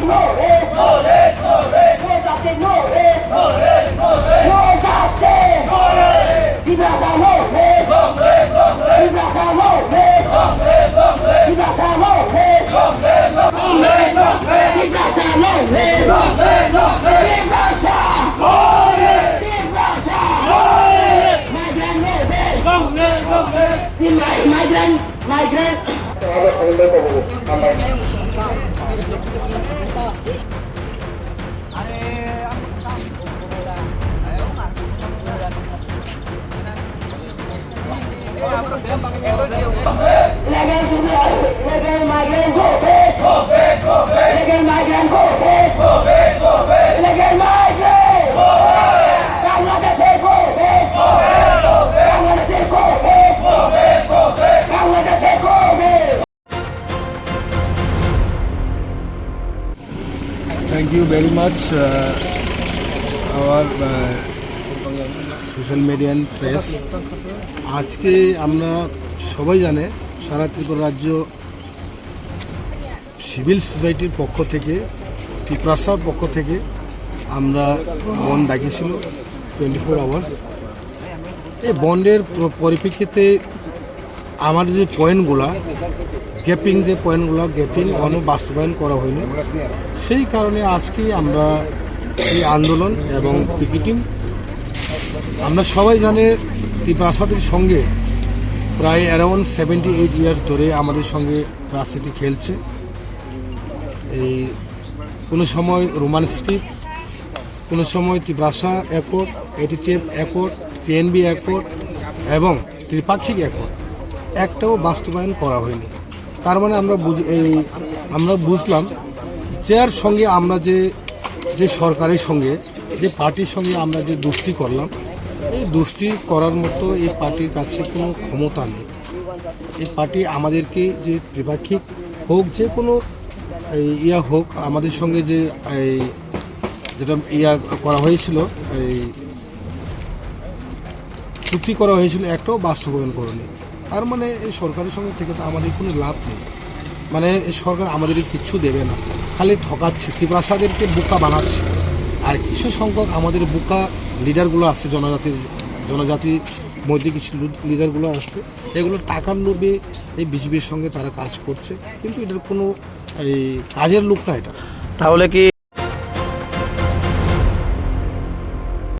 say no rest. No rest, no rest. Words I say no rest. No rest, no rest. Words I stand. No rest. People I say no rest. Long live, long live. People I say no rest. Long live, long live. People I say no rest. Long live, long live. Long live, long live. People I say no rest. Long live, long live. People I say no rest. People I say no rest. My grand no rest. Long live, long live. See my my grand my grand. Legal migrant, go back! Legal migrant, go back! Much, uh, our uh, social media and press. আজকে আমরা সবাই জানে সারা ত্রিপুরা রাজ্য civil সোসাইটির পক্ষ থেকে ত্রিপ্রাসার পক্ষ থেকে আমরা বন্ড ডাকিয়েছিল টোয়েন্টি ফোর আওয়ার্স এই বন্ডের পরিপ্রেক্ষিতে আমার যে পয়েন্টগুলা গ্যাপিং যে পয়েন্টগুলো গ্যাপিং অনেক বাস্তবায়ন করা হয়নি। সেই কারণে আজকে আমরা এই আন্দোলন এবং পিকেটিং আমরা সবাই জানে ত্রিপ্রাসাদের সঙ্গে প্রায় অ্যারাউন্ড সেভেন্টি এইট ইয়ার্স ধরে আমাদের সঙ্গে রাজনীতি খেলছে। এই কোনো সময় রোমান স্ট্রিপ কোনো সময় ত্রিপ্রাসা accord ATTF accord PNB accord এবং ত্রিপাক্ষিক অ্যাকর্ড একটাও বাস্তবায়ন করা হয়নি। তার মানে আমরা এই, আমরা বুঝলাম যার সঙ্গে আমরা যে যে সরকারের সঙ্গে, যে পার্টির সঙ্গে আমরা যে দুষ্টি করলাম, এই দুষ্টি করার মতো এই পার্টির কাছে কোনো ক্ষমতা নেই। এই পার্টি আমাদেরকে যে ত্রিপাক্ষিক হোক, যে কোনো ইয়া হোক, আমাদের সঙ্গে যে, এই, যেটা ইয়া করা হয়েছিল, এই, চুক্তি করা হয়েছিল, একটাও বাস্তবায়ন করেনি। তার মানে এই সরকারের সঙ্গে থেকে তো আমাদের কোনো লাভ নেই। মানে সরকার আমাদের কিচ্ছু দেবে না। খালি ঠকাচ্ছে ত্রিপ্রাসাদেরকে বোকা বানাচ্ছে। আর কিছু সংখ্যক আমাদের বোকা লিডারগুলো আছে জনজাতির জনজাতির মধ্যে কিছু লিডারগুলো আছে। এগুলো টাকার লোভে এই বিজেপির সঙ্গে তারা কাজ করছে। কিন্তু এটার কোনো এই কাজের লোক না এটা। তাহলে কি